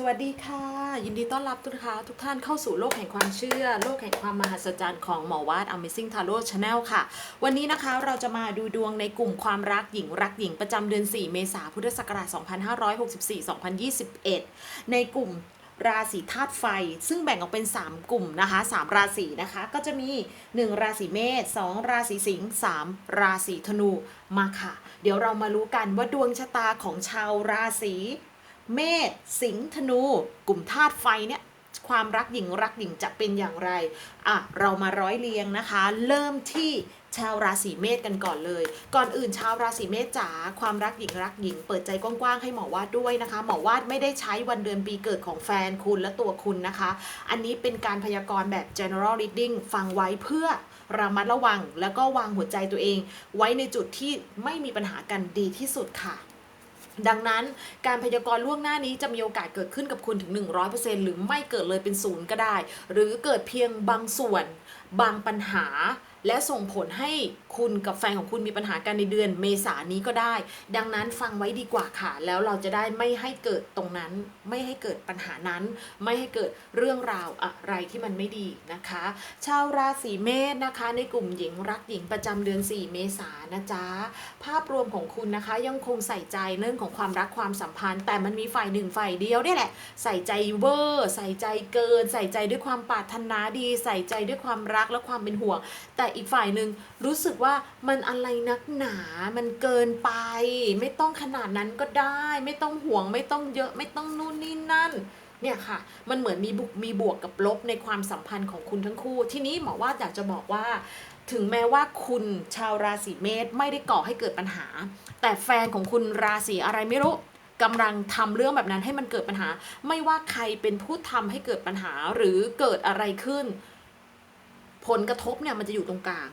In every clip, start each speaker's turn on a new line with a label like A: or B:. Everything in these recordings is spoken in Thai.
A: สวัสดีค่ะ ยินดีต้อนรับทุกท่านทุกท่านเข้าสู่โลกแห่งความเชื่อ โลกแห่งความมหัศจรรย์ของหมอวาด Amazing Tarot Channel ค่ะ วันนี้นะคะเราจะมาดูดวงในกลุ่มความรักหญิงรักหญิงประจำเดือน 4 เมษายนพุทธศักราช 2564-2021 ในกลุ่มราศีธาตุไฟ ซึ่งแบ่งออกเป็น 3 กลุ่มนะคะ 3 ราศีนะคะ ก็จะมี 1 ราศีเมษ2ราศีสิงห์3ราศีธนูมาค่ะ เดี๋ยวเรามารู้กันว่าดวงชะตาของชาวราศี เมษสิงห์ธนู กลุ่มธาตุไฟเนี่ยความรักหญิงรักหญิงจะเป็นอย่างไร อะ เรามาร้อยเรียงนะคะ เริ่มที่ชาวราศีเมษกันก่อนเลย ก่อนอื่นชาวราศีเมษจ๋าความรักหญิงรักหญิง เปิดใจกว้างๆให้หมอวาดด้วยนะคะ หมอวาดไม่ได้ใช้วันเดือนปีเกิดของแฟนคุณและตัวคุณนะคะ อันนี้เป็นการพยากรณ์แบบ general reading ฟังไว้เพื่อระมัดระวัง แล้วก็วางหัวใจตัวเอง ไว้ในจุดที่ไม่มีปัญหากันดีที่สุดค่ะ ดังนั้นการพยากรณ์ล่วงหน้านี้จะมีโอกาสเกิดขึ้นกับคุณถึง 100%หรือไม่เกิดเลยเป็นศูนย์ก็ได้ หรือเกิดเพียงบางส่วน บางปัญหา และส่งผลให้คุณกับแฟนของคุณมีปัญหากันในเดือนเมษานี้ก็ได้ ดังนั้นฟังไว้ดีกว่าค่ะ แล้วเราจะได้ไม่ให้เกิดตรงนั้น ไม่ให้เกิดปัญหานั้น ไม่ให้เกิดเรื่องราวอะไรที่มันไม่ดีนะคะ ชาวราศีเมษนะคะ ในกลุ่มหญิงรักหญิงประจำเดือน 4 เมษานะจ๊ะ ภาพรวมของคุณนะคะ ยังคงใส่ใจเรื่องของความรักความสัมพันธ์ แต่มันมีฝ่ายหนึ่งฝ่ายเดียวเนี่ยแหละ ใส่ใจเวอร์ ใส่ใจเกิน ใส่ใจด้วยความปรารถนาดี ใส่ใจด้วยความรักและความเป็นห่วงแต่อีกฝ่ายหนึ่งรู้สึกว่ามันอะไรนักหนา มันเกินไป ไม่ต้องขนาดนั้นก็ได้ ไม่ต้องห่วง ไม่ต้องเยอะ ไม่ต้องนู่นนี่นั่น เนี่ยค่ะ มันเหมือนมีบุกมีบวกกับลบในความสัมพันธ์ของคุณทั้งคู่ ทีนี้หมอว่าอยากจะบอกว่า ถึงแม้ว่าคุณชาวราศีเมษไม่ได้ก่อให้เกิดปัญหา แต่แฟนของคุณราศีอะไรไม่รู้กำลังทำเรื่องแบบนั้นให้มันเกิดปัญหา ไม่ว่าใครเป็นผู้ทำให้เกิดปัญหาหรือเกิดอะไรขึ้น ผลกระทบเนี่ยมันจะอยู่ตรงกลาง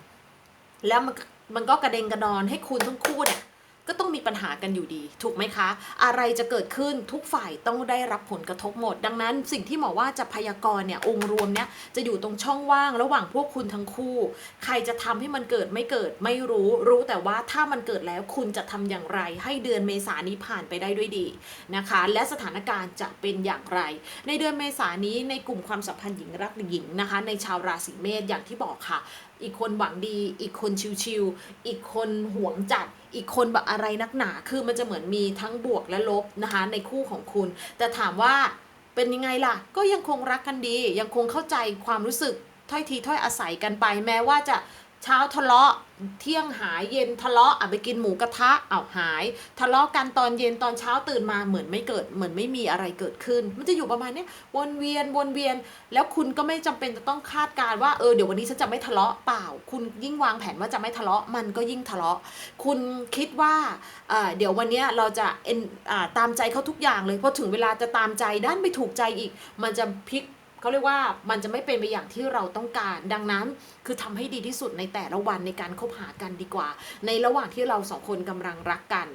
A: แล้วมันมันก็กระเด็นกระดอนให้คุณทั้งคู่เนี่ย ก็ต้องมีปัญหากันอยู่ดี ถูกไหมคะ อะไรจะเกิดขึ้นทุกฝ่ายต้องได้รับผลกระทบหมด ดังนั้นสิ่งที่หมอว่าจะพยากรณ์เนี่ยองค์รวมเนี่ยจะอยู่ตรงช่องว่างระหว่างพวกคุณทั้งคู่ ใครจะทำให้มันเกิดไม่เกิดไม่รู้รู้แต่ว่าถ้ามันเกิดแล้วคุณจะทำอย่างไร ให้เดือนเมษานี้ผ่านไปได้ด้วยดีนะคะ และสถานการณ์จะเป็นอย่างไร ในเดือนเมษานนี้ในกลุ่มความสัมพันธ์หญิงรักหญิงนะคะ ในชาวราศีเมษอย่างที่บอกค่ะ อีกคนหวังดี อีกคนชิวๆอีกคนหวงจัด อีกคนแบบอะไรนักหนาคือมันจะเหมือนมีทั้งบวกและลบนะคะในคู่ของคุณ แต่ถามว่าเป็นยังไงล่ะ ก็ยังคงรักกันดี ยังคงเข้าใจความรู้สึกถ้อยทีถ้อยอาศัยกันไป แม้ว่าจะ เช้าทะเลาะเที่ยงหายเย็นทะเลาะอะไปกินหมูกระทะเอาหาย ทะเลาะกันตอนเย็นตอนเช้าตื่นมาเหมือนไม่เกิดเหมือนไม่มีอะไรเกิดขึ้น มันจะอยู่ประมาณนี้วนเวียนวนเวียน แล้วคุณก็ไม่จำเป็นจะต้องคาดการณ์ว่าเออเดี๋ยววันนี้ฉันจะไม่ทะเลาะเปล่า คุณยิ่งวางแผนว่าจะไม่ทะเลาะมันก็ยิ่งทะเลาะ คุณคิดว่าอ่าเดี๋ยววันนี้เราจะเอ็นตามใจเขาทุกอย่างเลยพอถึงเวลาจะตามใจด้านไม่ถูกใจอีก มันจะพลิก เขาเรียกว่ามันจะไม่เป็นไปอย่างที่เราต้องการ ดังนั้นคือทำให้ดีที่สุดในแต่ละวันในการคบหากันดีกว่า ในระหว่างที่เราสองคนกำลังรักกัน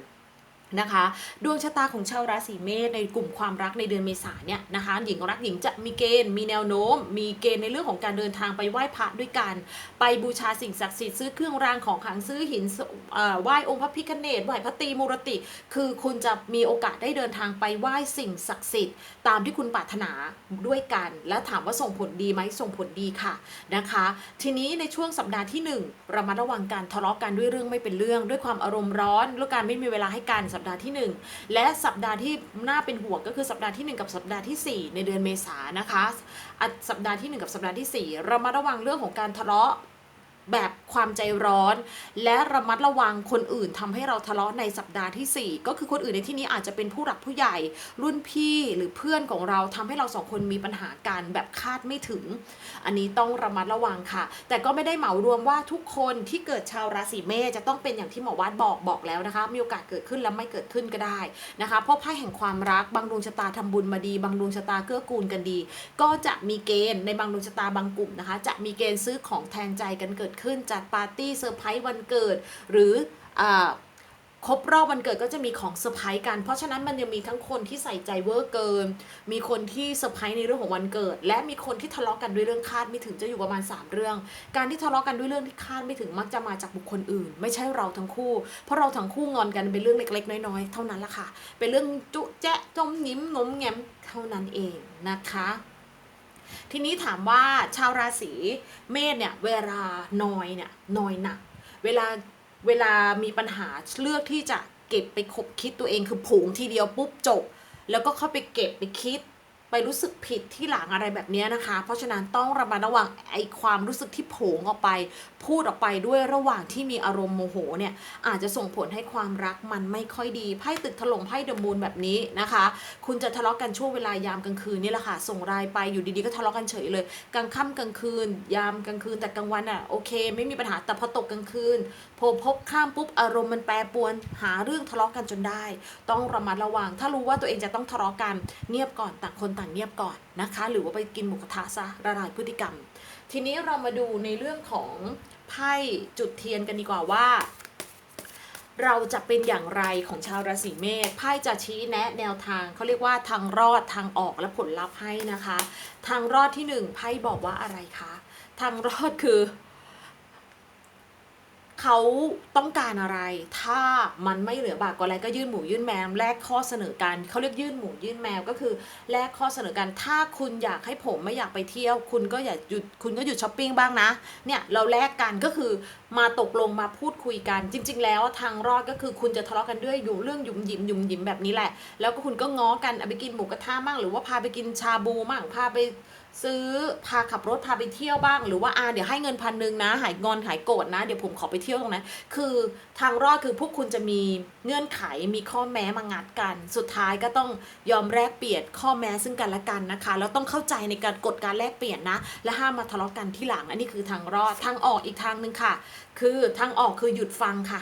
A: นะคะดวงชะตาของชาวราศีเมษในกลุ่มความรักในเดือนเมษาเนี่ยนะคะหญิงรักหญิงจะมีเกณฑ์ มีแนวโน้ม มีเกณฑ์ในเรื่องของการเดินทางไปไหว้พระด้วยกัน ไปบูชาสิ่งศักดิ์สิทธิ์ซื้อเครื่องรางของขลังซื้อหินไหว้องค์พระพิฆเนศไหว้พระตีมูรติ คือคุณจะมีโอกาสได้เดินทางไปไหว้สิ่งศักดิ์สิทธิ์ตามที่คุณปรารถนาด้วยกัน และถามว่าส่งผลดีไหมส่งผลดีค่ะนะคะ ทีนี้ในช่วงสัปดาห์ที่หนึ่งระมัดระวังการทะเลาะกันด้วยเรื่องไม่เป็นเรื่อง ด้วยความอารมณ์ร้อนด้วยการไม่มีเวลาให้กันสปดาห์ที่หนึ่งและสัปดาห์ที่น่าเป็นห่วงก็คือสัปดาห์ที่หนึ่งกับสัปดาห์ที่สี่ในเดือนเมษานะคะ สัปดาห์ที่หนึ่งกับสัปดาห์ที่สี่รามาระวังเรื่องของการทะเลาะ แบบความใจร้อน และระมัดระวังคนอื่นทำให้เราทะเลาะในสัปดาห์ที่ 4 ก็คือคนอื่นในที่นี้อาจจะเป็นผู้หลักผู้ใหญ่ รุ่นพี่หรือเพื่อนของเราทำให้เราสองคนมีปัญหากันแบบคาดไม่ถึง อันนี้ต้องระมัดระวังค่ะ แต่ก็ไม่ได้เหมารวมว่าทุกคนที่เกิดชาวราศีเมษจะต้องเป็นอย่างที่หมอวาดบอกบอกแล้วนะคะ มีโอกาสเกิดขึ้นและไม่เกิดขึ้นก็ได้นะคะ เพราะไพ่แห่งความรักบางดวงชะตาทำบุญมาดี บางดวงชะตาเกื้อกูลกันดี ก็จะมีเกณฑ์ในบางดวงชะตาบางกลุ่มนะคะ จะมีเกณฑ์ซื้อของแทนใจกันเกิดขึ้นจัดปาร์ตี้เซอร์ไพรส์วันเกิด หรืออครบรอบวันเกิดก็จะมีของเซอร์ไพรส์กัน เพราะฉะนั้นมันยังมีทั้งคนที่ใส่ใจเวอร์เกิน มีคนที่เซอร์ไพรส์ในเรื่องของวันเกิด และมีคนที่ทะเลาะกันด้วยเรื่องคาดไม่ถึงจะอยู่ประมาณ 3 เรื่อง การที่ทะเลาะกันด้วยเรื่องที่คาดไม่ถึงมักจะมาจากบุคคลอื่น ไม่ใช่เราทั้งคู่ เพราะเราทั้งคู่งอนกันเป็นเรื่องเล็กๆ น้อยๆ เท่านั้นละค่ะ เป็นเรื่องจุแจ๊ะจมยิ้มงมแงมเท่านั้นเองนะคะ ทีนี้ถามว่าชาวราศีเมษเนี่ยเวลานอยเนี่ยนอยหนัก เวลาเวลามีปัญหาเลือกที่จะเก็บไปคบคิดตัวเองคือผงทีเดียวปุ๊บจบ แล้วก็เข้าไปเก็บไปคิด ไปรู้สึกผิดที่หลังอะไรแบบนี้นะคะ เพราะฉะนั้นต้องระมัดระวังไอ้ความรู้สึกที่โผงออกไป พูดออกไปด้วยระหว่างที่มีอารมณ์โมโหเนี่ยอาจจะส่งผลให้ความรักมันไม่ค่อยดีไพ่ตึกถล่มไพ่เดอะมูนแบบนี้นะคะ คุณจะทะเลาะกันช่วงเวลายามกลางคืนนี่แหละค่ะส่งไลน์ไปอยู่ดีๆก็ทะเลาะกันเฉยเลยกลางค่ำกลางคืน ยามกลางคืนแต่กลางวันอะโอเค ไม่มีปัญหาแต่พอตกกลางคืนพอพบข้ามปุ๊บอารมณ์มันแปรปรวนหาเรื่องทะเลาะกันจนได้ ต้องระมัดระวัง ถ้ารู้ว่าตัวเองจะต้องทะเลาะกันเงียบก่อนต่างคนต่างเงียบก่อนนะคะ หรือว่าไปกินหมูกระทะซะละลายพฤติกรรม ทีนี้เรามาดูในเรื่องของไพ่จุดเทียนกันดีกว่าว่า เราจะเป็นอย่างไรของชาวราศีเมษไพ่จะชี้แนะแนวทางเขาเรียกว่าทางรอดทางออกและผลลัพธ์ให้นะคะ ทางรอดที่หนึ่งไพ่บอกว่าอะไรคะทางรอดคือ เขาต้องการอะไร ถ้ามันไม่เหลือบากกว่าอะไรก็ยื่นหมูยื่นแมวแลกข้อเสนอกันเขาเรียกยื่นหมูยื่นแมวก็คือแลกข้อเสนอกันถ้าคุณอยากให้ผมไม่อยากไปเที่ยว คุณก็อย่าหยุดคุณก็หยุดช้อปปิ้งบ้างนะเนี่ยเราแลกกันก็คือมาตกลงมาพูดคุยกัน จริง ๆ แล้วทางรอดก็คือคุณจะทะเลาะกันด้วยอยู่เรื่องหยุมหยิมหยุมหยิมแบบนี้แหละ แล้วก็คุณก็ง้อกันไปกินหมูกระทะบ้างหรือว่าพาไปกินชาบูบ้างพาไป ซื้อพาขับรถพาไปเที่ยวบ้าง หรือว่าอาเดี๋ยวให้เงินพันหนึ่งนะ หายงอนหายโกรธนะ เดี๋ยวผมขอไปเที่ยวตรงนั้นคือทางรอดคือพวกคุณจะมีเงื่อนไขมีข้อแม้มางัดกัน สุดท้ายก็ต้องยอมแลกเปลี่ยนข้อแม้ซึ่งกันและกันนะคะแล้วต้องเข้าใจในการกฎการแลกเปลี่ยนนะ และห้ามมาทะเลาะกันที่หลังอันนี้คือทางรอดทางออกอีกทางหนึ่งค่ะ คือทางออกคือหยุดฟังค่ะ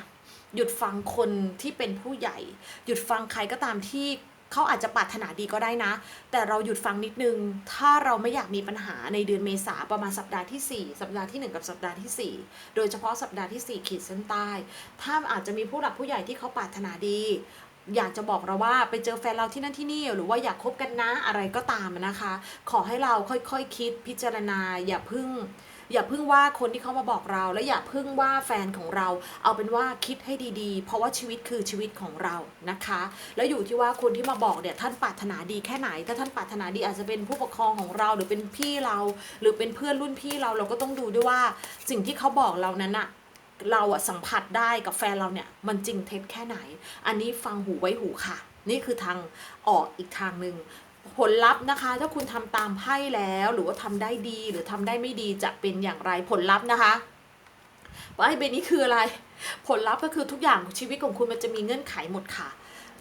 A: หยุดฟังคนที่เป็นผู้ใหญ่ หยุดฟังใครก็ตามที่ เขาอาจจะปรารถนาดีก็ได้นะ แต่เราหยุดฟังนิดนึง ถ้าเราไม่อยากมีปัญหาในเดือนเมษาประมาณสัปดาห์ที่ 4 สัปดาห์ที่ 1 กับสัปดาห์ที่ 4 โดยเฉพาะสัปดาห์ที่4ขีดเส้นใต้ ถ้าอาจจะมีผู้หลักผู้ใหญ่ที่เขาปรารถนาดี อยากจะบอกเราว่าไปเจอแฟนเราที่นั่นที่นี่ หรือว่าอยากคบกันนะอะไรก็ตามนะคะ ขอให้เราค่อยๆคคิดพิจารณาอย่าพึ่ง อย่าเพึ่งว่าคนที่เขามาบอกเรา และอย่าเพึ่งว่าแฟนของเรา เอาเป็นว่าคิดให้ดีๆ เพราะว่าชีวิตคือชีวิตของเรานะคะ แล้วอยู่ที่ว่าคนที่มาบอกเนี่ยท่านปรารถนาดีแค่ไหน ถ้าท่านปรารถนาดีอาจจะเป็นผู้ปกครองของเรา หรือเป็นพี่เรา หรือเป็นเพื่อนรุ่นพี่เราเราก็ต้องดูด้วยว่าสิ่งที่เขาบอกเรานั้นอะเราอะสัมผัสได้กับแฟนเราเนี่ยมันจริงเท็จแค่ไหน อันนี้ฟังหูไว้หูค่ะ นี่คือทางออกอีกทางหนึ่ง ผลลัพธ์นะคะ ถ้าคุณทำตามไพ่แล้ว หรือว่าทำได้ดีหรือทำได้ไม่ดีจะเป็นอย่างไรผลลัพธ์นะคะไพ่ใบนี้คืออะไร ผลลัพธ์ก็คือทุกอย่างของชีวิตของคุณมันจะมีเงื่อนไขหมดค่ะ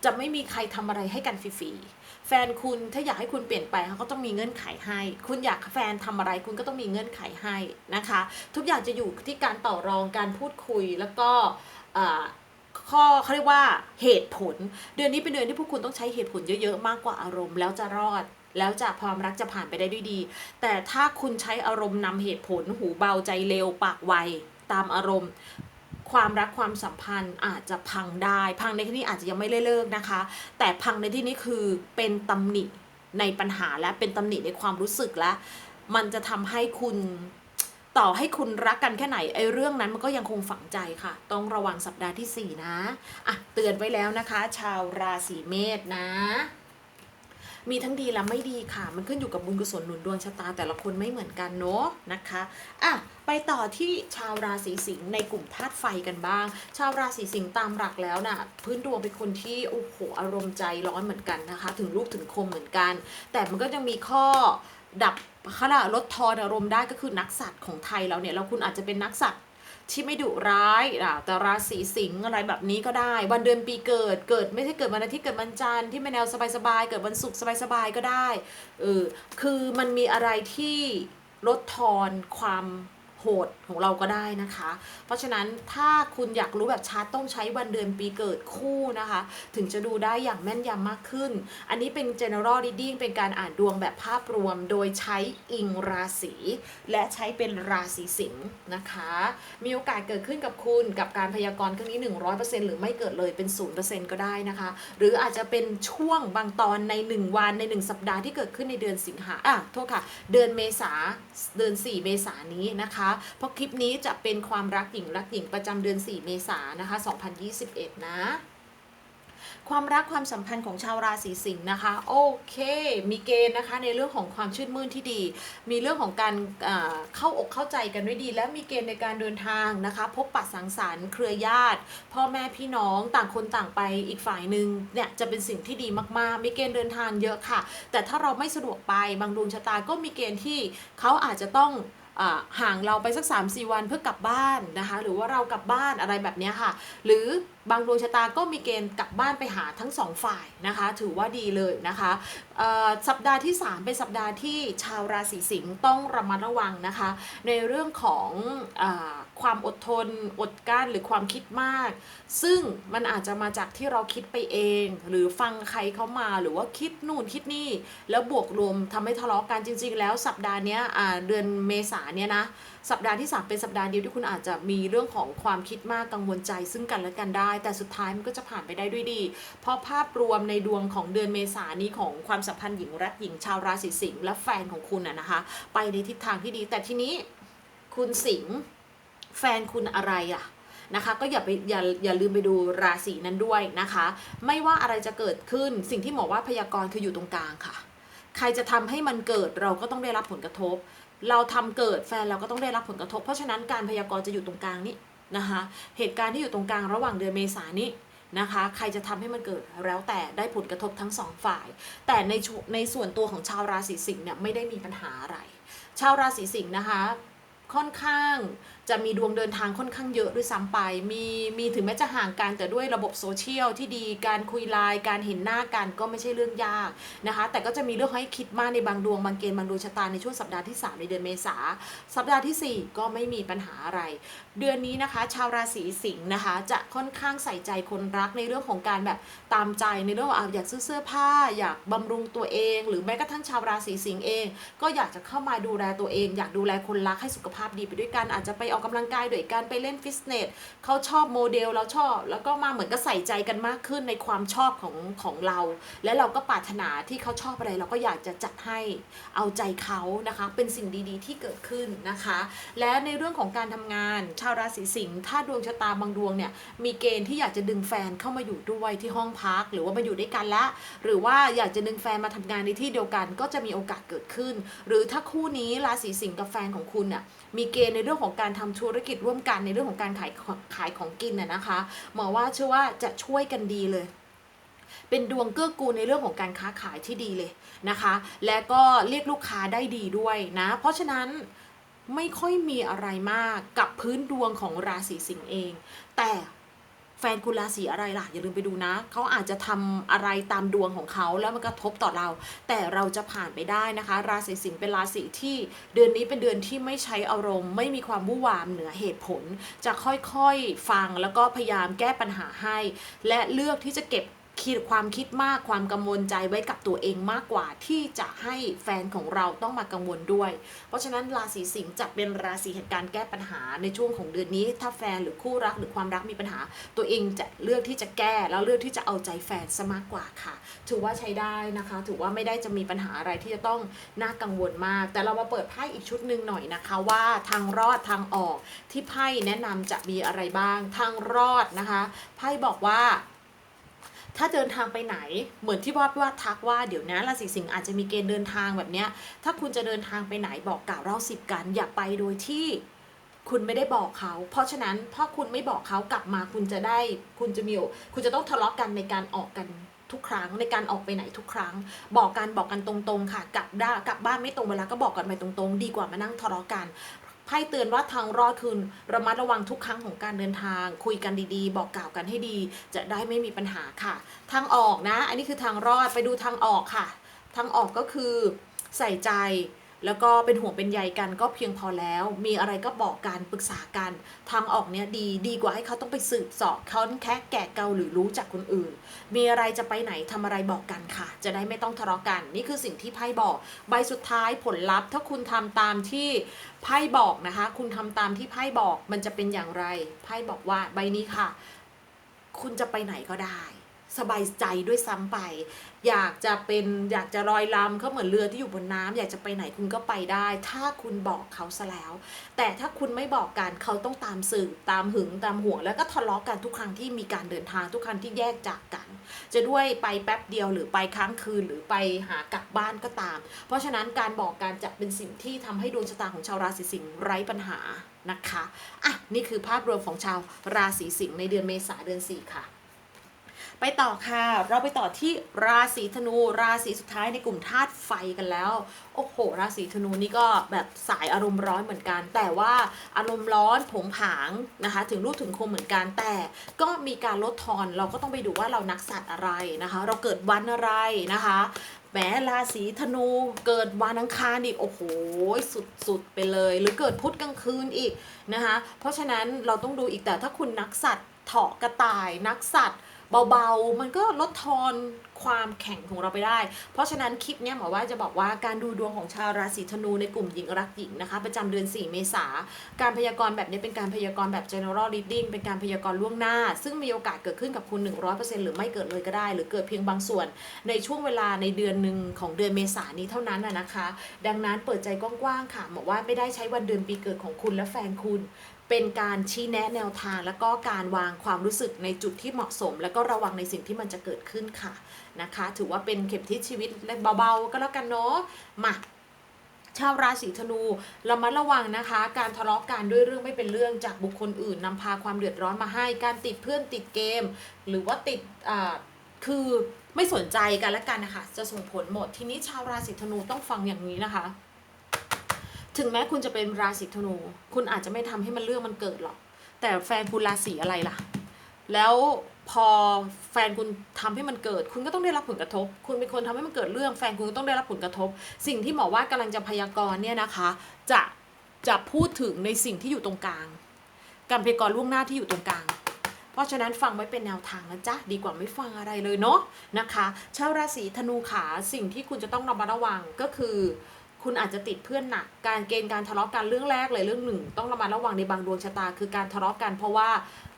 A: จะไม่มีใครทำอะไรให้กันฟรีๆแฟนคุณถ้าอยากให้คุณเปลี่ยนไปเขาก็ต้องมีเงื่อนไขให้ คุณอยากแฟนทำอะไรคุณก็ต้องมีเงื่อนไขให้นะคะ ทุกอย่างจะอยู่ที่การต่อรองการพูดคุยแล้วก็ ข้อเขาเรียกว่าเหตุผล เดือนนี้เป็นเดือนที่พวกคุณต้องใช้เหตุผลเยอะ ๆ มากกว่าอารมณ์แล้วจะรอดแล้วจะความรักจะผ่านไปได้ด้วยดี แต่ถ้าคุณใช้อารมณ์นำเหตุผล หูเบาใจเร็วปากไวตามอารมณ์ ความรักความสัมพันธ์อาจจะพังได้ พังในที่นี้อาจจะยังไม่ได้เลิกนะคะ แต่พังในที่นี้คือเป็นตำหนิในปัญหาและเป็นตำหนิในความรู้สึกและ มันจะทำให้คุณ ต่อให้คุณรักกันแค่ไหนไอ้เรื่องนั้นมันก็ยังคงฝังใจค่ะ ต้องระวังสัปดาห์ที่ 4 นะอะเตือนไว้แล้วนะคะ ชาวราศีเมษนะ มีทั้งดีและไม่ดีค่ะ มันขึ้นอยู่กับบุญกุศลหนุนดวงชะตาแต่ละคนไม่เหมือนกันเนาะนะคะอะไปต่อที่ชาวราศีสิงห์ในกลุ่มธาตุไฟกันบ้าง ชาวราศีสิงห์ตามหลักแล้วน่ะ พื้นดวงเป็นคนที่โอ้โหอารมณ์ใจร้อนเหมือนกันนะคะ ถึงลูกถึงคมเหมือนกัน แต่มันก็ยังมีข้อ ดับขณะลดทอนอารมณ์ได้ก็คือนักสัตว์ของไทยเราเนี่ยเราคุณอาจจะเป็นนักสัตว์ที่ไม่ดุร้ายอะแต่ราศีสิงห์อะไรแบบนี้ก็ได้ วันเดือนปีเกิดเกิดไม่ใช่เกิดวันอาทิตย์เกิดวันจันทร์ที่ไม่แนวสบายๆเกิดวันศุกร์สบายๆก็ได้เออคือมันมีอะไรที่ลดทอนความ โหดของเราก็ได้นะคะ เพราะฉะนั้นถ้าคุณอยากรู้แบบชาร์ตต้องใช้วันเดือนปีเกิดคู่นะคะ ถึงจะดูได้อย่างแม่นยำมากขึ้น อันนี้เป็น general reading เป็นการอ่านดวงแบบภาพรวม โดยใช้อิงราศีและใช้เป็นราศีสิงห์นะคะ มีโอกาสเกิดขึ้นกับคุณกับการพยากรณ์ครั้งนี้ 100%หรือไม่เกิดเลยเป็น 0%ก็ได้นะคะ หรืออาจจะเป็นช่วงบางตอนใน 1 วันใน 1 สัปดาห์ที่เกิดขึ้นในเดือนสิงหาอะโทษค่ะ เดือนเมษาเดือน 4 เมษานี้นะคะเพราะคลิปนี้จะเป็นความรักหญิงรักหญิงประจำเดือน 4 เมษายนนะคะ 2021 นะความรักความสัมพันธ์ของชาวราศีสิงห์นะคะโอเค มีเกณฑ์นะคะในเรื่องของความชื่นมื่นที่ดี มีเรื่องของการเข้าอกเข้าใจกันด้วยดี และมีเกณฑ์ในการเดินทางนะคะ พบปะสังสรรค์เครือญาติ พ่อแม่พี่น้องต่างคนต่างไปอีกฝ่ายหนึ่งเนี่ยจะเป็นสิ่งที่ดีมากๆ มีเกณฑ์เดินทางเยอะค่ะ แต่ถ้าเราไม่สะดวกไปบางดวงชะตาก็มีเกณฑ์ที่เขาอาจจะต้อง ห่างเราไปสัก 3-4 วันเพื่อกลับบ้านนะคะ หรือว่าเรากลับบ้านอะไรแบบนี้ค่ะ หรือ บางดวงชะตาก็มีเกณฑ์กลับบ้านไปหาทั้งสองฝ่ายนะคะ ถือว่าดีเลยนะคะสัปดาห์ที่ 3 เป็นสัปดาห์ที่ชาวราศีสิงห์ต้องระมัดระวังนะคะ ในเรื่องของอความอดทน อดกลั้นหรือความคิดมาก ซึ่งมันอาจจะมาจากที่เราคิดไปเอง หรือฟังใครเขามาหรือว่าคิดนู่นคิดนี่ แล้วบวกรวมทำให้ทะเลาะกันจริง ๆ แล้วสัปดาห์นี้เดือนเมษาเนี้ยนะ สัปดาห์ที่ 3 เป็นสัปดาห์เดียวที่คุณอาจจะมีเรื่องของความคิดมากกังวลใจ ซึ่งกันและกันได้ แต่สุดท้ายมันก็จะผ่านไปได้ด้วยดี เพราะภาพรวมในดวงของเดือนเมษานี้ของความสัมพันธ์หญิงรักหญิงชาวราศีสิงห์และแฟนของคุณอะนะคะ ไปในทิศทางที่ดี แต่ทีนี้คุณสิงห์แฟนคุณอะไรอะนะคะก็อย่าไปอย่าอย่าลืมไปดูราศีนั้นด้วยนะคะ ไม่ว่าอะไรจะเกิดขึ้นสิ่งที่หมอว่าพยากรณ์คืออยู่ตรงกลางค่ะ ใครจะทำให้มันเกิดเราก็ต้องได้รับผลกระทบ เราทำเกิดแฟนเราก็ต้องได้รับผลกระทบ เพราะฉะนั้นการพยากรณ์จะอยู่ตรงกลางนี้นะคะเหตุการณ์ที่อยู่ตรงกลางระหว่างเดือนเมษานี้นะคะใครจะทำให้มันเกิดแล้วแต่ได้ผลกระทบทั้งสองฝ่าย แต่ในในส่วนตัวของชาวราศีสิงห์เนี่ยไม่ได้มีปัญหาอะไร ชาวราศีสิงห์นะคะค่อนข้าง จะมีดวงเดินทางค่อนข้างเยอะด้วยซ้ำไป มีมีถึงแม้จะห่างกันแต่ด้วยระบบโซเชียลที่ดีการคุยไลน์การเห็นหน้ากันก็ไม่ใช่เรื่องยากนะคะ แต่ก็จะมีเรื่องให้คิดมากในบางดวงบางเกณฑ์บางดวงชะตาในช่วงสัปดาห์ที่ 3 ในเดือนเมษาสัปดาห์ทีสี่4 ก็ไม่มีปัญหาอะไร เดือนนี้นะคะ ชาวราศีสิงห์นะคะ จะค่อนข้างใส่ใจคนรักในเรื่องของการแบบตามใจในเรื่องว่าอะอยากซื้อเสื้อผ้า อยากบำรุงตัวเอง หรือแม้กระทั่งชาวราศีสิงห์เอง ก็อยากจะเข้ามาดูแลตัวเอง อยากดูแลคนรักให้สุขภาพดีไปด้วยกันอาจจะไปออกกำลังกายด้วยกันไปเล่นฟิตเนสเขาชอบโมเดลเราชอบ แล้วก็มาเหมือนก็ใส่ใจกันมากขึ้นในความชอบของของเรา และเราก็ปรารถนาที่เขาชอบอะไร เราก็อยากจะจัดให้เอาใจเขานะคะ เป็นสิ่งดีๆ ที่เกิดขึ้นนะคะ และในเรื่องของการทำงาน ชาวราศีสิงห์ถ้าดวงชะตาบางดวงเนี่ยมีเกณฑ์ที่อยากจะดึงแฟนเข้ามาอยู่ด้วยที่ห้องพัก หรือว่ามาอยู่ด้วยกันละ หรือว่าอยากจะดึงแฟนมาทำงานในที่เดียวกัน ก็จะมีโอกาสเกิดขึ้น หรือถ้าคู่นี้ราศีสิงห์กับแฟนของคุณน่ะ มีเกณฑ์ในเรื่องของการทำธุรกิจร่วมกันในเรื่องของการขายของขายของกินน่ะนะคะหมอว่าเชื่อว่าจะช่วยกันดีเลยเป็นดวงเกื้อกูลในเรื่องของการค้าขายที่ดีเลยนะคะ และก็เรียกลูกค้าได้ดีด้วยนะ เพราะฉะนั้นไม่ค่อยมีอะไรมากกับพื้นดวงของราศีสิงห์เอง แต่ แฟนคุณราศีอะไรล่ะ อย่าลืมไปดูนะ เขาอาจจะทำอะไรตามดวงของเขาแล้วมันกระทบต่อเรา แต่เราจะผ่านไปได้นะคะ ราศีสิงห์เป็นราศีที่เดือนนี้เป็นเดือนที่ไม่ใช้อารมณ์ ไม่มีความวุ่นวามเหนือเหตุผล จะค่อยๆฟังแล้วก็พยายามแก้ปัญหาให้ และเลือกที่จะเก็บ คิดความคิดมากความกังวลใจไว้กับตัวเองมากกว่าที่จะให้แฟนของเราต้องมากังวลด้วย เพราะฉะนั้นราศีสิงห์จะเป็นราศีแห่งการแก้ปัญหาในช่วงของเดือนนี้ ถ้าแฟนหรือคู่รักหรือความรักมีปัญหา ตัวเองจะเลือกที่จะแก้แล้วเลือกที่จะเอาใจแฟนซะมากกว่าค่ะ ถือว่าใช้ได้นะคะ ถือว่าไม่ได้จะมีปัญหาอะไรที่จะต้องน่ากังวลมาก แต่เรามาเปิดไพ่อีกชุดหนึ่งหน่อยนะคะว่าทางรอดทางออกที่ไพ่แนะนำจะมีอะไรบ้างทางรอดนะคะไพ่บอกว่า ถ้าเดินทางไปไหนเหมือนที่ว่าพี่ว่าทักว่าเดี๋ยวนะราศีสิงห์อาจจะมีเกณฑ์เดินทางแบบเนี้ยถ้าคุณจะเดินทางไปไหนบอกกล่าวเล่าสิบกันอย่าไปโดยที่คุณไม่ได้บอกเขา เพราะฉะนั้นพอคุณไม่บอกเขากลับมาคุณจะได้ คุณจะมีคุณจะต้องทะเลาะกันในการออกกันทุกครั้งในการออกไปไหนทุกครั้ง บอกกันบอกกันตรงๆค่ะ กลับด้ากลับบ้านไม่ตรงเวลาก็บอกกันไปตรงๆ ดีกว่ามานั่งทะเลาะกัน ไพ่เตือนว่าทางรอดคือระมัดระวังทุกครั้งของการเดินทาง คุยกันดีๆ บอกกล่าวกันให้ดี จะได้ไม่มีปัญหาค่ะ ทางออกนะ อันนี้คือทางรอดไปดูทางออกค่ะ ทางออกก็คือใส่ใจ แล้วก็เป็นห่วงเป็นใยกันก็เพียงพอแล้ว มีอะไรก็บอกกันปรึกษากันทางออกเนี้ยดีดีกว่าให้เขาต้องไปสืบเสอบเขาแค่แกะเกาหรือรู้จากคนอื่น มีอะไรจะไปไหนทำอะไรบอกกันค่ะ จะได้ไม่ต้องทะเลาะกัน นี่คือสิ่งที่ไพ่บอก ใบสุดท้ายผลลัพธ์ถ้าคุณทำตามที่ไพ่บอกนะคะ คุณทำตามที่ไพ่บอกมันจะเป็นอย่างไรไพ่บอกว่าใบนี้ค่ะ คุณจะไปไหนก็ได้ สบายใจด้วยซ้ำไป อยากจะเป็นอยากจะลอยลำเขาเหมือนเรือที่อยู่บนน้ำอยากจะไปไหนคุณก็ไปได้ ถ้าคุณบอกเขาซะแล้ว แต่ถ้าคุณไม่บอกกันเขาต้องตามสื่อตามหึงตามห่วงแล้วก็ทะเลาะกันทุกครั้งที่มีการเดินทางทุกครั้งที่แยกจากกัน จะด้วยไปแป๊บเดียวหรือไปค้างคืนหรือไปหากลับบ้านก็ตาม เพราะฉะนั้นการบอกการจะเป็นสิ่งที่ทำให้ดวงชะตาของชาวราศีสิงห์ไร้ปัญหานะคะอะนี่คือภาพรวมของชาวราศีสิงห์ในเดือนเมษาเดือนสี่ค่ะ ไปต่อค่ะ เราไปต่อที่ราศีธนู ราศีสุดท้ายในกลุ่มธาตุไฟกันแล้ว โอ้โห ราศีธนูนี่ก็แบบสายอารมณ์ร้อนเหมือนกัน แต่ว่าอารมณ์ร้อนผงผางนะคะ ถึงรูปถึงคมเหมือนกัน แต่ก็มีการลดทอน เราก็ต้องไปดูว่าเรานักสัตว์อะไรนะคะ เราเกิดวันอะไรนะคะแหมราศีธนูเกิดวันอังคารอีกโอ้โหสุดๆไปเลย หรือเกิดพุธกลางคืนอีกนะคะ เพราะฉะนั้นเราต้องดูอีกแต่ถ้าคุณนักสัตว์เถาะกระต่ายนักสัตว์ เบาๆ มันก็ลดทอนความแข็งของเราไปได้ เพราะฉะนั้นคลิปเนี้ยหมอว่าจะบอกว่าการดูดวงของชาวราศีธนูในกลุ่มหญิงรักหญิงนะคะ ประจำเดือน 4 เมษาการพยากรณ์แบบนี้เป็นการพยากรณ์แบบ general reading เป็นการพยากรณ์ล่วงหน้า ซึ่งมีโอกาสเกิดขึ้นกับคุณ 100%หรือไม่เกิดเลยก็ได้ หรือเกิดเพียงบางส่วน ในช่วงเวลาในเดือนหนึ่งของเดือนเมษานี้เท่านั้นนะนะคะ ดังนั้นเปิดใจกว้างๆค่ะบอกว่าไม่ได้ใช้วันเดือนปีเกิดของคุณและแฟนคุณ เป็นการชี้แนะแนวทาง แล้วก็การวางความรู้สึกในจุดที่เหมาะสม แล้วก็ระวังในสิ่งที่มันจะเกิดขึ้นค่ะนะคะ ถือว่าเป็นเข็มทิศชีวิตเล็กเบาๆ ก็แล้วกันเนาะมาชาวราศีธนูเรามาระวังนะคะ การทะเลาะกันด้วยเรื่องไม่เป็นเรื่องจากบุคคลอื่นนำพาความเดือดร้อนมาให้ การติดเพื่อนติดเกม หรือว่าติดอ่าคือไม่สนใจกันและกันนะคะจะส่งผลหมดทีนี้ชาวราศีธนูต้องฟังอย่างนี้นะคะ ถึงแม้คุณจะเป็นราศีธนู คุณอาจจะไม่ทำให้มันเรื่องมันเกิดหรอก แต่แฟนคุณราศีอะไรล่ะ แล้วพอแฟนคุณทำให้มันเกิด คุณก็ต้องได้รับผลกระทบ คุณเป็นคนทำให้มันเกิดเรื่อง แฟนคุณก็ต้องได้รับผลกระทบ สิ่งที่หมอว่ากำลังจะพยากรณ์เนี่ยนะคะ จะจะพูดถึงในสิ่งที่อยู่ตรงกลางการพยากรณ์ล่วงหน้าที่อยู่ตรงกลาง เพราะฉะนั้นฟังไว้เป็นแนวทางนะจ๊ะดีกว่าไม่ฟังอะไรเลยเนาะนะคะชาวราศีธนูขาสิ่งที่คุณจะต้องระมัดระวังก็คือ คุณอาจจะติดเพื่อนหนัก การเกณฑ์การทะเลาะกันเรื่องแรกเลยเรื่องหนึ่ง ต้องระมัดระวังในบางดวงชะตา คือการทะเลาะกัน เพราะว่า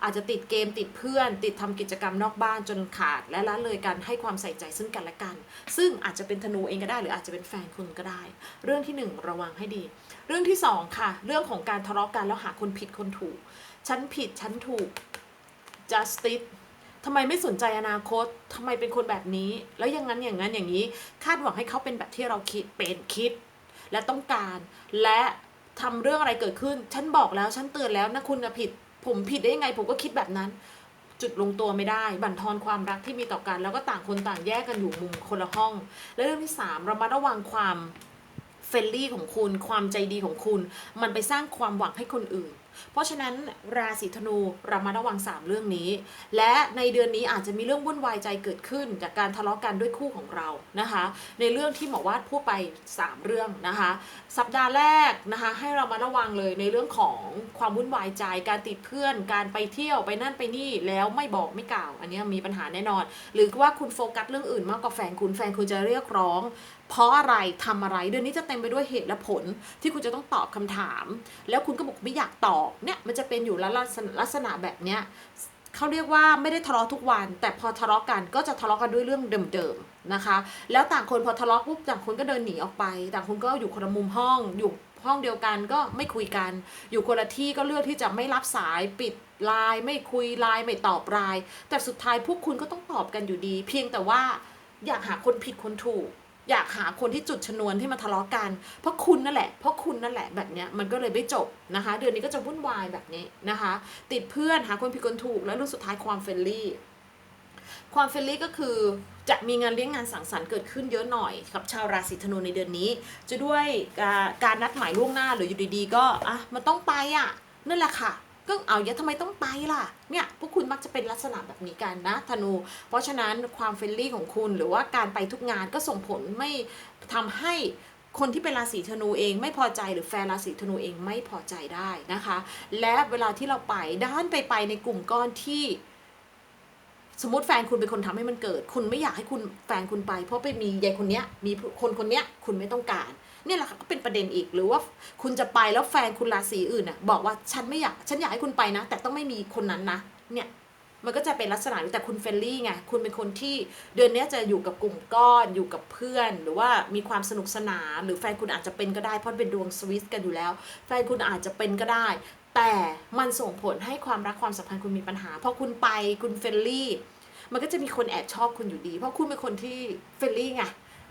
A: อาจจะติดเกมติดเพื่อน ติดทำกิจกรรมนอกบ้านจนขาด และละเลยการให้ความใส่ใจซึ่งกันและกัน ซึ่งอาจจะเป็นธนูเองก็ได้ หรืออาจจะเป็นแฟนคุณก็ได้ เรื่องที่หนึ่งระวังให้ดี เรื่องที่สองค่ะ เรื่องของการทะเลาะกันแล้วหาคนผิดคนถูกฉันผิดฉันถูก justice ทำไมไม่สนใจอนาคต ทำไมเป็นคนแบบนี้ แล้วอย่างนั้นอย่างนั้นอย่างนี้ คาดหวังให้เขาเป็นแบบที่เราคิด เป็นคิด และต้องการ และทำเรื่องอะไรเกิดขึ้น ฉันบอกแล้ว ฉันเตือนแล้วนะคุณผิด ผมผิดได้ยังไง ผมก็คิดแบบนั้น จุดลงตัวไม่ได้ บั่นทอนความรักที่มีต่อกัน แล้วก็ต่างคนต่างแยกกันอยู่มุมคนละห้อง และเรื่องที่สามเรามาระวังความ เฟรนลี่ของคุณ ความใจดีของคุณ มันไปสร้างความหวังให้คนอื่น เพราะฉะนั้นราศีธนูเรามาระวัง 3 เรื่องนี้ และในเดือนนี้อาจจะมีเรื่องวุ่นวายใจเกิดขึ้น จากการทะเลาะกันด้วยคู่ของเรานะคะ ในเรื่องที่หมอวาดพูดไป 3 เรื่องนะคะ สัปดาห์แรกนะคะให้เรามาระวังเลยในเรื่องของความวุ่นวายใจ การติดเพื่อน การไปเที่ยวไปนั่นไปนี่แล้วไม่บอกไม่กล่าว อันนี้มีปัญหาแน่นอน หรือว่าคุณโฟกัสเรื่องอื่นมากกว่าแฟนคุณแฟนคุณจะเรียกร้อง เพราะอะไรทำอะไรเดือนนี้จะเต็มไปด้วยเหตุและผลที่คุณจะต้องตอบคำถาม แล้วคุณก็บอกไม่อยากตอบเนี่ยมันจะเป็นอยู่แล้วลักษณะลักษณะแบบเนี้ยเขาเรียกว่าไม่ได้ทะเลาะทุกวัน แต่พอทะเลาะกันก็จะทะเลาะกันด้วยเรื่องเดิมๆนะคะ แล้วต่างคนพอทะเลาะปุ๊บต่างคนก็เดินหนีออกไป ต่างคนก็อยู่คนละมุมห้อง อยู่ห้องเดียวกันก็ไม่คุยกัน อยู่คนละที่ก็เลือกที่จะไม่รับสายปิดไลน์ไม่คุยไลน์ไม่ตอบไลน์แต่สุดท้ายพวกคุณก็ต้องตอบกันอยู่ดี เพียงแต่ว่าอยากหาคนผิดคนถูก อยากหาคนที่จุดชนวนที่มาทะเลาะกัน เพราะคุณนั่นแหละ เพราะคุณนั่นแหละแบบเนี้ยมันก็เลยไม่จบนะคะ เดือนนี้ก็จะวุ่นวายแบบนี้นะคะ ติดเพื่อนหาคนผิดคนถูกแล้วรื่องสุดท้ายความเฟรนลี่ความเฟรนลี่ก็คือจะมีงานเลี้ยงงานสังสรรค์เกิดขึ้นเยอะหน่อยกับชาวราศีธนูในเดือนนี้ จะด้วยการการนัดหมายล่วงหน้าหรืออยู่ดีๆ ก็อะมันต้องไปอะนั่นแหละค่ะ ก็เอาอย่าทำไมต้องไปล่ะเนี่ยพวกคุณมักจะเป็นลักษณะแบบนี้กันนะธนู เพราะฉะนั้นความเฟรนลี่ของคุณหรือว่าการไปทุกงานก็ส่งผลไม่ทำให้คนที่เป็นราศีธนูเองไม่พอใจหรือแฟนราศีธนูเองไม่พอใจได้นะคะ และเวลาที่เราไปด้านไปไปในกลุ่มก้อนที่ สมมติแฟนคุณเป็นคนทำให้มันเกิด คุณไม่อยากให้คุณแฟนคุณไป เพราะไปมียายคนเนี้ยมีคนคนเนี้ยคุณไม่ต้องการ เนี่ยแหละค่ะก็เป็นประเด็นอีกหรือว่าคุณจะไปแล้วแฟนคุณราศีอื่นน่ะบอกว่าฉันไม่อยากฉันอยากให้คุณไปนะ แต่ต้องไม่มีคนนั้นนะเนี่ยมันก็จะเป็นลักษณะนี้แต่คุณเฟรนลี่ไงคุณเป็นคนที่เดือนนี้จะอยู่กับกลุ่มก้อนอยู่กับเพื่อน หรือว่ามีความสนุกสนานหรือแฟนคุณอาจจะเป็นก็ได้เพราะเป็นดวงสวิสกันอยู่แล้ว แฟนคุณอาจจะเป็นก็ได้ แต่มันส่งผลให้ความรักความสัมพันธ์คุณมีปัญหาพอคุณไปคุณเฟรนลี่ มันก็จะมีคนแอบชอบคุณอยู่ดี เพราะคุณเป็นคนที่เฟรนลี่ไง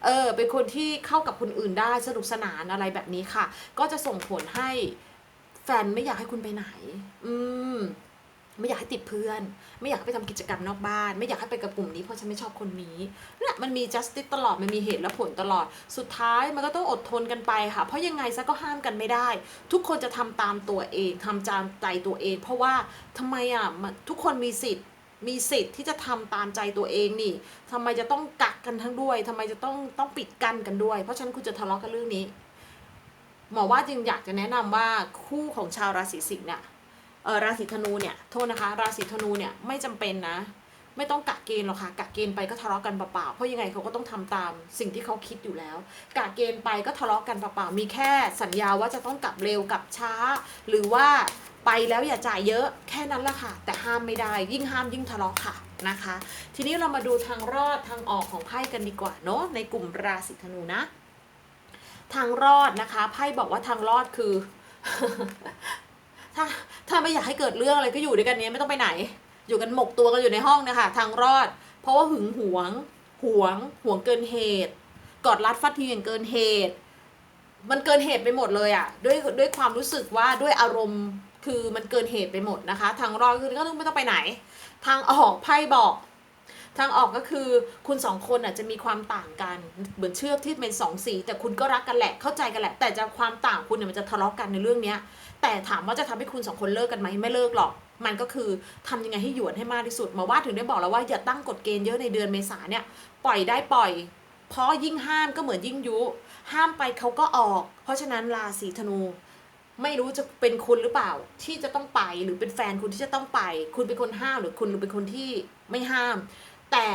A: เออเป็นคนที่เข้ากับคนอื่นได้สนุกสนานอะไรแบบนี้ค่ะ ก็จะส่งผลให้แฟนไม่อยากให้คุณไปไหน อืมไม่อยากให้ติดเพื่อน ไม่อยากไปทำกิจกรรมนอกบ้าน ไม่อยากให้ไปกับกลุ่มนี้เพราะฉันไม่ชอบคนนี้เนี่ยมันมี justice ตลอดมันมีเหตุและผลตลอดสุดท้ายมันก็ต้องอดทนกันไปค่ะ เพราะยังไงซะก็ห้ามกันไม่ได้ ทุกคนจะทำตามตัวเองทำตามใจตัวเอง เพราะว่าทำไมอะทุกคนมีสิทธิ์ มีสิทธิ์ที่จะทำตามใจตัวเองนี่ทำไมจะต้องกักกันทั้งด้วยทำไมจะต้องต้องปิดกั้นกันด้วย เพราะฉะนั้นคุณจะทะเลาะกันเรื่องนี้ หมอว่าจึงอยากจะแนะนำว่าคู่ของชาวราศีสิงห์เนี่ยเออราศีธนูเนี่ยโทษนะคะ ราศีธนูเนี่ยไม่จำเป็นนะ ไม่ต้องกะเกณฑ์หรอกค่ะกะเกณฑ์ไปก็ทะเลาะกันเปล่าๆเพราะยังไงเขาก็ต้องทำตามสิ่งที่เขาคิดอยู่แล้วกะเกณฑ์ไปก็ทะเลาะกันเปล่าๆมีแค่สัญญาว่าจะต้องกลับเร็วกลับช้า หรือว่า ไปแล้วอย่าจ่ายเยอะแค่นั้นแหละค่ะ แต่ห้ามไม่ได้ยิ่งห้ามยิ่งทะเลาะค่ะนะคะ ทีนี้เรามาดูทางรอดทางออกของไพ่กันดีกว่าเนาะในกลุ่มราศีธนูนะ ทางรอดนะคะไพ่บอกว่าทางรอดคือ ถ้าถ้าไม่อยากให้เกิดเรื่องอะไรก็อยู่ด้วยกันเนี้ยไม่ต้องไปไหน อยู่กันหมกตัวกันอยู่ในห้องนะคะทางรอด เพราะว่าหึงหวงหวงหวงเกินเหตุ กอดรัดฟัดทีอย่างเกินเหตุ มันเกินเหตุไปหมดเลยอะ่ะ ด้วยด้วยความรู้สึกว่าด้วยอารมณ์ คือมันเกินเหตุไปหมดนะคะ ทางรอดคือก็ต้องไม่ต้องไปไหน ทางออกไพ่บอกทางออกก็คือคุณสองคนอะจะมีความต่างกัน เหมือนเชือกที่เป็นสองสี แต่คุณก็รักกันแหละเข้าใจกันแหละ แต่จะความต่างคุณเนี่ยมันจะทะเลาะกันในเรื่องเนี้ย แต่ถามว่าจะทำให้คุณสองคนเลิกกันไหมไม่เลิกหรอก มันก็คือทำยังไงให้หยวนให้มากที่สุดมาว่าถึงได้บอกแล้วว่าอย่าตั้งกฎเกณฑ์เยอะในเดือนเมษาเนี่ยปล่อยได้ปล่อย เพราะยิ่งห้ามก็เหมือนยิ่งยุ ห้ามไปเขาก็ออก เพราะฉะนั้นราศีธนู ไม่รู้จะเป็นคุณหรือเปล่าที่จะต้องไปหรือเป็นแฟนคุณที่จะต้องไป คุณเป็นคนห้ามหรือคุณเป็นคนที่ไม่ห้าม แต่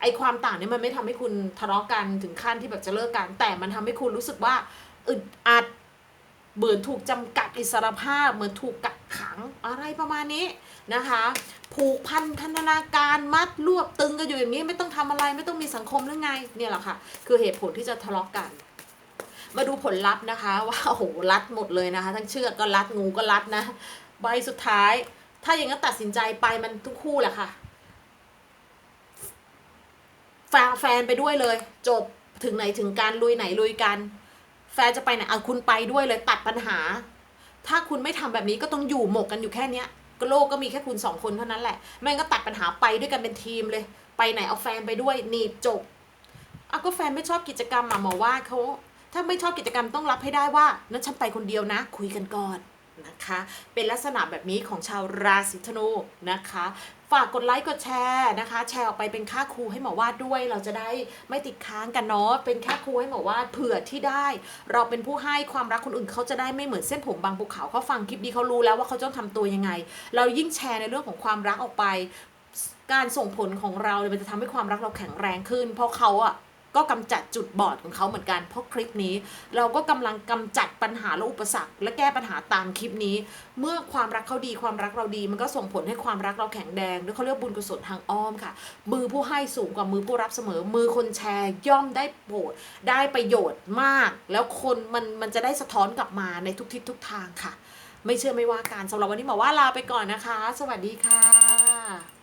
A: ไอความต่างเนี่ยมันไม่ทำให้คุณทะเลาะกันถึงขั้นที่แบบจะเลิกกัน แต่มันทำให้คุณรู้สึกว่าอึดอัดเบื่อถูกจำกัดอิสรภาพ เหมือนถูกกักขังอะไรประมาณนี้นะคะ ผูกพันธนาการมัดรวบตึงกันอยู่อย่างนี้ไม่ต้องทำอะไร ไม่ต้องมีสังคมหรือไงเนี่ยแหละค่ะ คือเหตุผลที่จะทะเลาะกัน มาดูผลลัพธ์นะคะ ว่าโอ้โหรัดหมดเลยนะคะ ทั้งเชือกก็รัดงูก็รัดนะใบสุดท้าย ถ้าอย่างนั้นตัดสินใจไปมันทุกคู่แหละค่ะแฟนแฟนไปด้วยเลย จบถึงไหนถึงการลุยไหนลุยกัน แฟนจะไปไหนเอาคุณไปด้วยเลยตัดปัญหา ถ้าคุณไม่ทำแบบนี้ก็ต้องอยู่หมกกันอยู่แค่เนี้ยโลกก็มีแค่คุณสองคนเท่านั้นแหละไม่งก็ตัดปัญหาไปด้วยกันเป็นทีมเลย ไปไหนเอาแฟนไปด้วยหนีบจบเอาก็แฟนไม่ชอบกิจกรรมหมอว่าเขา ถ้าไม่ชอบกิจกรรมต้องรับให้ได้ว่านั้นฉันไปคนเดียวนะ คุยกันก่อนนะคะ เป็นลักษณะแบบนี้ของชาวราศีธนูนะคะ ฝากกดไลค์กดแชร์นะคะ แชร์ออกไปเป็นค่าครูให้หมอวาดด้วย เราจะได้ไม่ติดค้างกันเนาะเป็นค่าครูให้หมอวาดเผื่อที่ได้ เราเป็นผู้ให้ความรักคนอื่นเขาจะได้ไม่เหมือนเส้นผมบางภูเขาเขาฟังคลิปนี้เขารู้แล้วว่าเขาต้องทำตัวยังไง เรายิ่งแชร์ในเรื่องของความรักออกไป การส่งผลของเราเนี่ยมันจะทำให้ความรักเราแข็งแรงขึ้น เพราะเขาอะ ก็กำจัดจุดบอดของเขาเหมือนกัน เพราะคลิปนี้ เราก็กำลังกำจัดปัญหาและอุปสรรค และแก้ปัญหาตามคลิปนี้ เมื่อความรักเขาดีความรักเราดี มันก็ส่งผลให้ความรักเราแข็งแรงด้วเขาเรียกบุญกุศลทางอ้อมค่ะ มือผู้ให้สูงกว่ามือผู้รับเสมอ มือคนแชร์ย่อมได้โปรดได้ประโยชน์มาก แล้วคนมันมันจะได้สะท้อนกลับมาในทุกทิศทุกทางค่ะ ไม่เชื่อไม่ว่ากันสำหรับวันนี้หมอว่าลาไปก่อนนะคะ สวัสดีค่ะ